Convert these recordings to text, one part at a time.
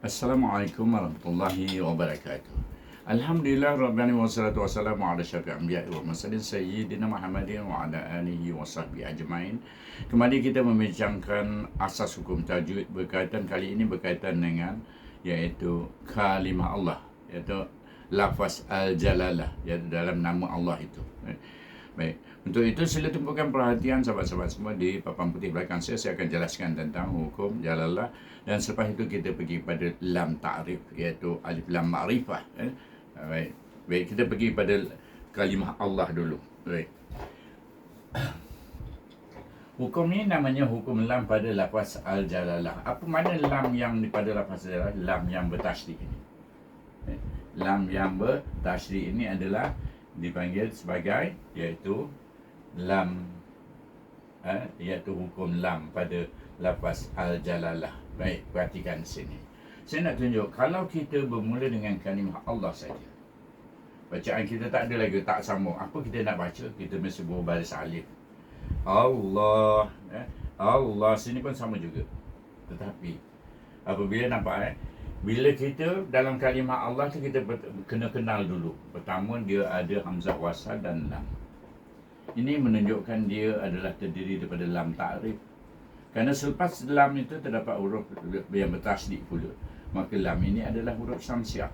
Assalamualaikum warahmatullahi wabarakatuh. Alhamdulillah Rabbil wassalatu wassalamu ala syafi'i anbiya wa mursalin sayyidina Muhammadin wa ala alihi wa sahbihi ajmain. Kembali kita membincangkan asas hukum tajwid berkaitan kali ini berkaitan dengan iaitu kalimah Allah iaitu lafaz al-jalalah iaitu dalam nama Allah itu. Baik. Untuk itu sila tumpukan perhatian sahabat-sahabat semua di papan putih belakang saya. Saya akan jelaskan tentang hukum jalalah dan selepas itu kita pergi pada lam ta'rif iaitu alif lam ma'rifah. Eh? Baik. Baik, kita pergi pada kalimah Allah dulu. Baik. Hukum ni namanya hukum lam pada lafaz al-jalalah. Apa makna lam yang pada lafaz al-jalalah? Lam yang bertasydid ini. Lam yang bertasydid ini adalah dipanggil sebagai iaitu lam eh, iaitu hukum lam pada lafaz al-jalalah. Baik, perhatikan sini. Saya nak tunjuk kalau kita bermula dengan kalimah Allah saja. Bacaan kita tak ada lagi tak sambung. Apa kita nak baca? Kita mesti baris alif. Allah eh, Allah sini pun sama juga. Tetapi apabila nampak eh bila kita dalam kalimah Allah tu kita kena kenal dulu. Pertama dia ada hamzah wasal dan lam. Ini menunjukkan dia adalah terdiri daripada lam ta'rif. Kerana selepas lam itu terdapat huruf yang bertasdik pula. Maka lam ini adalah huruf samsiah.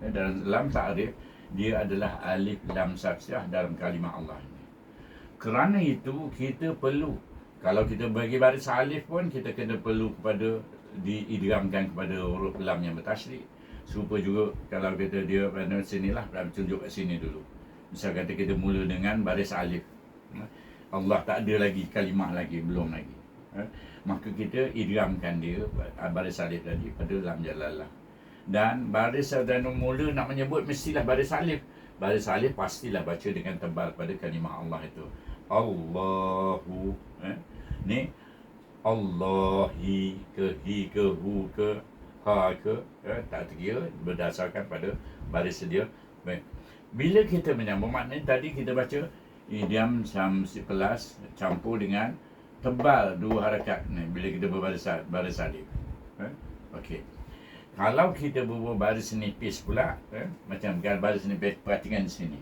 Ya, dalam lam ta'rif, dia adalah alif lam samsiah dalam kalimah Allah ini. Kerana itu, kita perlu. Kalau kita bagi baris alif pun, kita kena perlu kepada diidramkan kepada huruf lam yang bertasdik. Serupa juga kalau kita dia pada sinilah, berarti tunjuk kat sini dulu. Misal kata kita mula dengan baris alif. Allah tak ada lagi kalimah lagi, belum lagi. Ha? Maka kita idramkan dia baris alif tadi pada lam jalalah. Dan baris dan mula nak menyebut mestilah baris alif. Baris alif pastilah baca dengan tebal pada kalimah Allah itu. Allahu. Eh? Ni Allahi ke hi ke hu ke ha ke eh? tak terkira berdasarkan pada baris dia. Baik. Bila kita menyambung maknanya tadi kita baca idiom samsi pelas campur dengan tebal dua harakat ni bila kita berbaris baris alif. Eh? Okey. Kalau kita berbuat baris nipis pula, eh? macam kan baris nipis perhatikan di sini.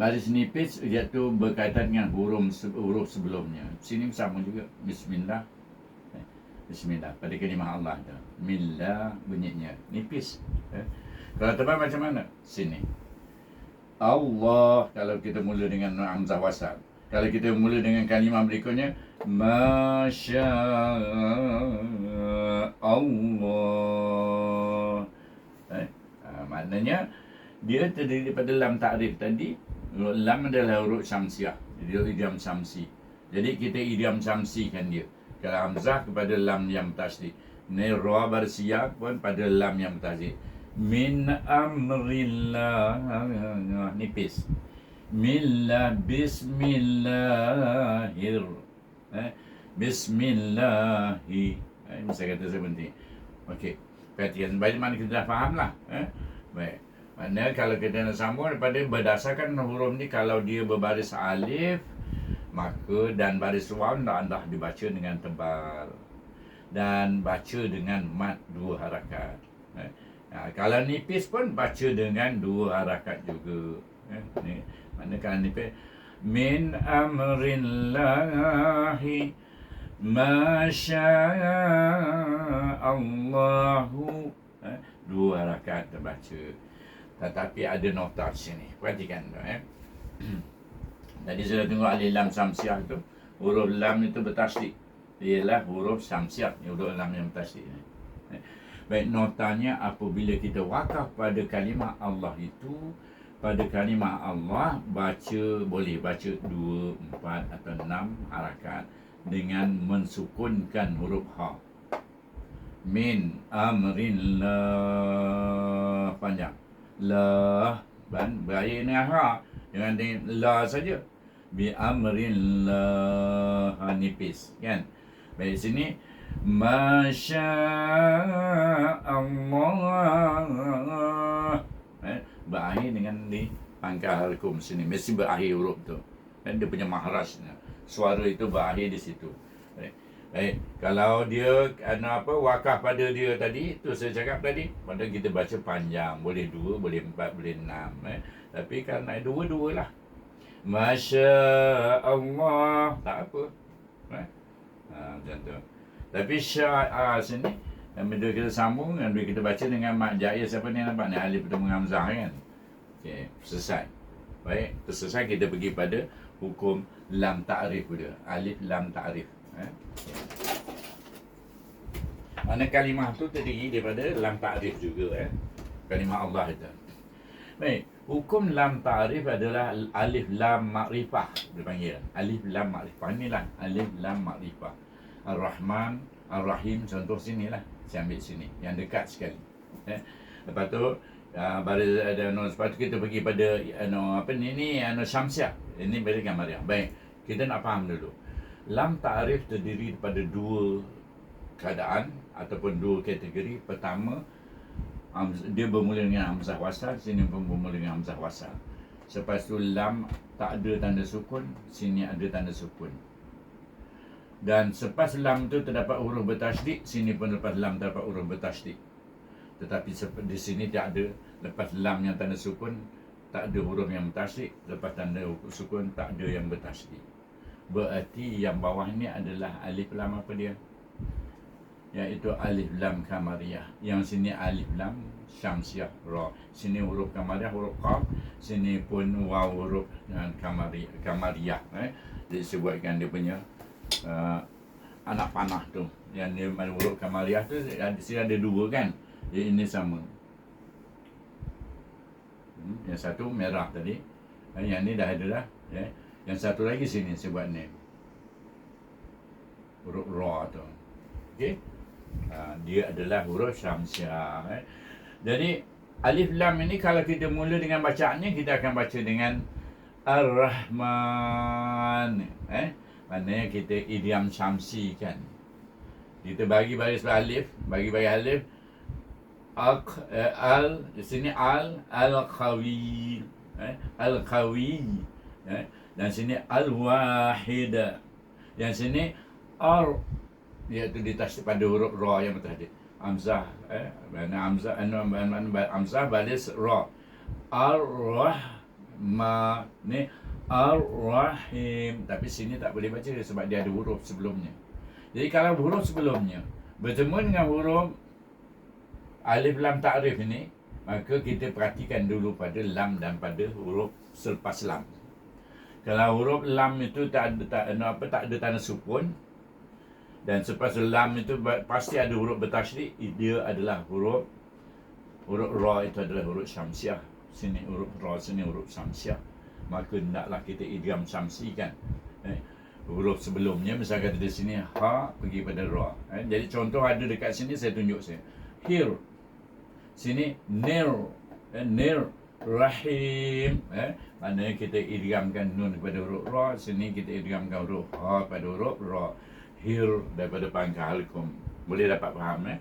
Baris nipis iaitu berkaitan dengan huruf huruf sebelumnya. Sini sama juga. Bismillah. Eh? Bismillah. Pada kalimah Allah tu. Millah bunyinya. Nipis. Eh? Kalau tebal macam mana? Sini. Allah kalau kita mula dengan hamzah wasal. Kalau kita mula dengan kalimah berikutnya Masya Allah eh? ha, Maknanya Dia terdiri daripada lam ta'rif tadi Lam adalah huruf syamsiah Dia idiam syamsi. Jadi kita idiam syamsi kan dia. Kalau hamzah kepada lam yang tasdik. Ni roh bersiap pun pada lam yang tasdik. Min amrillah. Nipis millah bismillahir eh, bismillahi. Eh, saya kata saya penting okey. Perhatian baik mana kita dah faham lah eh? baik maknanya kalau kita nak sambung daripada berdasarkan huruf ni kalau dia berbaris alif maka dan baris waw anda dibaca dengan tebal dan baca dengan mat dua harakat eh? Ha, kalau nipis pun baca dengan dua harakat juga. Eh, ni, mana kalau nipis min amrillahi ma Allahu eh, dua harakat terbaca. Tetapi ada nota di sini. Perhatikan tu eh. Tadi saya tengok alif lam samsiah tu. Huruf lam itu bertasdik. Ialah huruf samsiah. Huruf lam yang bertasdik. Eh. Baik notanya apabila kita wakaf pada kalimah Allah itu pada kalimah Allah baca boleh baca dua, empat atau enam harakat dengan mensukunkan huruf ha. Min amrin la panjang. La ban berakhir dengan ha dengan la saja. Bi amrin la ha, nipis kan. Baik sini. Masya Allah. Eh, Berakhir dengan ni Pangkal hukum sini. Mesti berakhir huruf tu. Eh, Dia punya maharaj Suara itu berakhir di situ Baik, kalau dia apa wakaf pada dia tadi, tu saya cakap tadi, pada kita baca panjang, boleh dua, boleh empat, boleh enam eh. Tapi kan naik dua-dua lah. Masya Allah, tak apa. Eh? Ha, macam tu. Tapi sya'a sini, bila kita sambung, bila kita baca dengan mak jaya, siapa ni nampak ni? Bertemu dengan Hamzah kan? Okay, selesai. Baik, selesai kita pergi pada hukum lam ta'rif dia. Alif lam ta'rif. Eh? Mana kalimah tu terdiri daripada lam ta'rif juga eh. Kalimah Allah itu. Baik, hukum lam ta'rif adalah alif lam ma'rifah dia panggil. Alif lam ma'rifah inilah alif lam ma'rifah. Ar-Rahman, Ar-Rahim contoh sinilah. Saya ambil sini yang dekat sekali. Eh. Lepas tu Uh, pada ada no, sebab tu kita pergi pada no, apa ni ni no, Syamsiah. Ini beri gambar yang baik. Kita nak faham dulu. Lam ta'rif terdiri daripada dua keadaan ataupun dua kategori. Pertama, dia bermula dengan hamzah wasal, sini pun bermula dengan hamzah wasal. Selepas tu lam tak ada tanda sukun, sini ada tanda sukun. Dan selepas lam tu terdapat huruf bertasydid, sini pun lepas lam terdapat huruf bertasydid. Tetapi di sini tak ada lepas lam yang tanda sukun, tak ada huruf yang bertasydid, lepas tanda sukun tak ada yang bertasydid. Berarti yang bawah ni adalah alif lam apa dia? Iaitu alif lam kamariyah. Yang sini alif lam syamsiah ra. Sini huruf kamariyah huruf qaf, sini pun waw huruf dan kamariyah kamariyah eh. Disebutkan dia punya uh, anak panah tu. Yang dia huruf kamariyah tu sini ada dua kan? Jadi ini sama. Hmm, yang satu merah tadi. Yang ni dah ada dah. Ya. Yang satu lagi sini saya buat ni. Huruf ra tu. Okey. Ha, dia adalah huruf syamsiah. Eh. Jadi alif lam ini kalau kita mula dengan bacaannya kita akan baca dengan Ar-Rahman. Eh. Maknanya kita idiam syamsi kan. Kita bagi baris alif, bagi baris alif Al, eh, al di sini al al qawi eh, al qawi eh, dan sini al-wahid. Yang sini ar iaitu ditasydid pada huruf ra yang tadi. Hamzah eh mana hamzah anu mana hamzah balis ra. Ar-Rahma ni Ar-Rahim tapi sini tak boleh baca sebab dia ada huruf sebelumnya. Jadi kalau huruf sebelumnya bertemu dengan huruf alif lam ta'rif ini maka kita perhatikan dulu pada lam dan pada huruf selepas lam. Kalau huruf lam itu tak ada tak ada apa tak ada tanda sukun dan selepas lam itu pasti ada huruf bertasydid dia adalah huruf huruf ra itu adalah huruf syamsiah. Sini huruf ra sini huruf syamsiah. Maka hendaklah kita idgham syamsi kan? Eh, huruf sebelumnya misalnya kata di sini ha pergi pada ra. Eh, jadi contoh ada dekat sini saya tunjuk saya. Here sini nir. Eh, nir rahim eh Maknanya kita idgamkan nun kepada huruf ra, sini kita idgamkan huruf ha pada huruf ra. Hir daripada pangkal. Boleh dapat faham eh?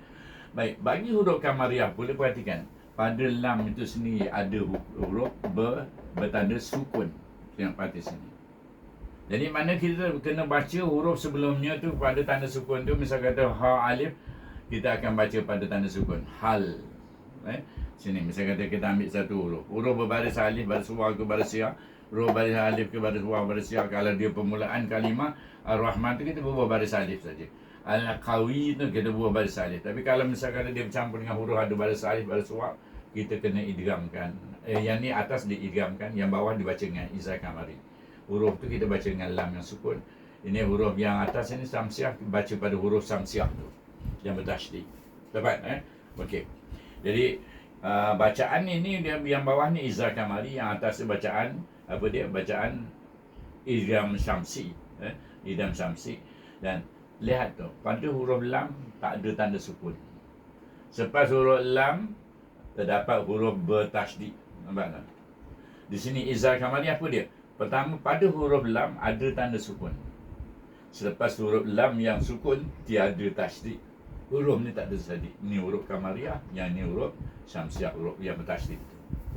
Baik, bagi huruf kamariah boleh perhatikan. Pada lam itu sendiri ada huruf ber, bertanda sukun. Tengok pada sini. Jadi mana kita kena baca huruf sebelumnya tu pada tanda sukun tu. Misal kata ha alif, kita akan baca pada tanda sukun. Hal. Eh? Sini misalnya kata kita ambil satu huruf. Huruf berbaris alif, baris waw ke baris ya. Huruf baris alif ke baris waw, baris ya. Kalau dia permulaan kalimah Ar-Rahman tu kita buat baris alif saja. Al-Qawi tu kita buat baris alif. Tapi kalau misalkan dia bercampur dengan huruf ada baris alif, baris waw, kita kena idgamkan. Eh, yang ni atas diidgamkan, yang bawah dibaca dengan Izzah Kamari. Huruf tu kita baca dengan lam yang sukun. Ini huruf yang atas ini samsiah, baca pada huruf samsiah tu. Yang bertasydid. Dapat eh? Okey. Jadi uh, bacaan ini dia yang bawah ni Izzah Kamali yang atas bacaan apa dia? Bacaan Idgham Syamsi eh? Idgham Syamsi. Dan lihat tu pada huruf lam tak ada tanda sukun. Selepas huruf lam terdapat huruf bertasydid. Nampak tak? Di sini Izzah Kamali apa dia? Pertama pada huruf lam ada tanda sukun. Selepas huruf lam yang sukun tiada tasydid huruf ni tak ada tasydid ni huruf kamariah yang ni huruf syamsiah huruf yang bertasydid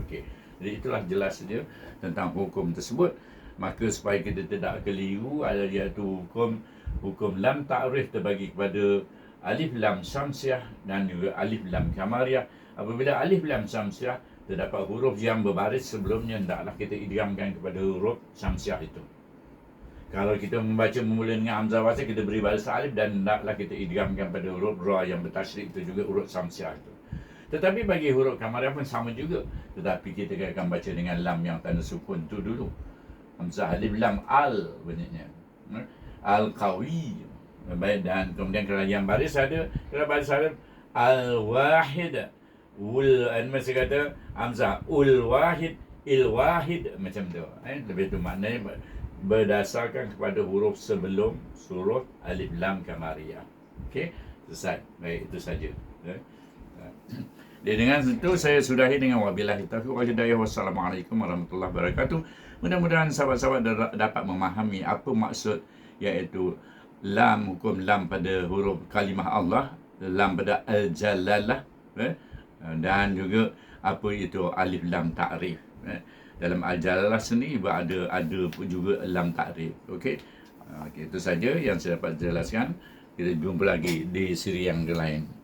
okey jadi itulah jelas dia tentang hukum tersebut maka supaya kita tidak keliru ada dia tu hukum hukum lam ta'rif terbagi kepada alif lam samsiah dan juga alif lam kamariyah. Apabila alif lam samsiah terdapat huruf yang berbaris sebelumnya hendaklah kita idghamkan kepada huruf samsiah itu. Kalau kita membaca memula dengan hamzah wasal kita beri baris alif dan hendaklah kita idghamkan pada huruf ra yang bertasydid itu juga huruf samsiah itu. Tetapi bagi huruf kamariyah pun sama juga. Tetapi kita akan baca dengan lam yang tanda sukun tu dulu. Hamzah alif lam al bunyinya. Al qawi. Dan kemudian kalau yang baris ada kalau baris ada al wahid. Ul and mesti kata hamzah ul wahid il wahid macam tu. Eh lebih tu maknanya berdasarkan kepada huruf sebelum surah alif lam kamariyah. Okey, selesai. Baik, itu saja. Ya. Dan dengan itu saya sudahi dengan wabillahi taufiq wal hidayah. Wassalamualaikum warahmatullahi wabarakatuh. Mudah-mudahan sahabat-sahabat dapat memahami apa maksud iaitu lam hukum lam pada huruf kalimah Allah, lam pada al-jalalah eh? dan juga apa itu alif lam ta'rif. Eh? Dalam al-jalalah sendiri ada ada juga lam takrif okey? Okay, itu saja yang saya dapat jelaskan. Kita jumpa lagi di siri yang lain